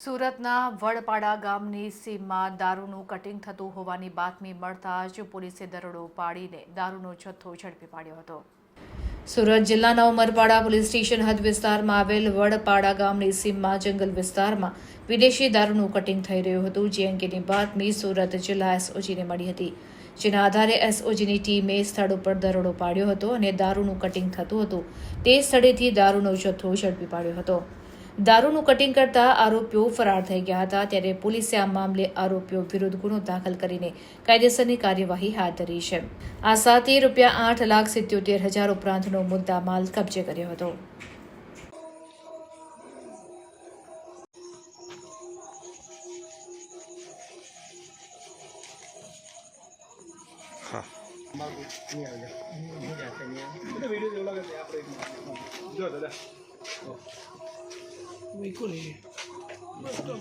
સુરતના વડપાડા ગામની સીમમાં દારૂનું કટિંગ થતું હોવાની બાતમી મળતા જ પોલીસે દરોડો પાડીને દારૂનો જથ્થો ઝડપી પાડ્યો હતો. સુરત જિલ્લાના ઉમરપાડા પોલીસ સ્ટેશન હદ વિસ્તારમાં આવેલ વડપાડા ગામની સીમમાં જંગલ વિસ્તારમાં વિદેશી દારૂનું કટિંગ થઈ રહ્યું હતું, જે અંગેની બાતમી સુરત જિલ્લા એસઓજીને મળી હતી. જેના આધારે એસઓજીની ટીમે સ્થળ ઉપર દરોડો પાડ્યો હતો અને દારૂનું કટિંગ થતું હતું. તે સ્થળેથી દારૂનો જથ્થો ઝડપી પાડ્યો હતો. દારૂનું કટિંગ કરતા આરોપીઓ ફરાર થઈ ગયા હતા. ત્યારે પોલીસે આ મામલે આરોપીઓ વિરુદ્ધ ગુનો દાખલ કરીને કાયદેસરની કાર્યવાહી હાથ ધરી છે. આ સાથે રૂપિયા આઠ લાખ સિત્યોતેર હજાર ઉપરાંતનો મુદ્દા માલ કબજે કર્યો હતો. Vou encolher. Mas tá.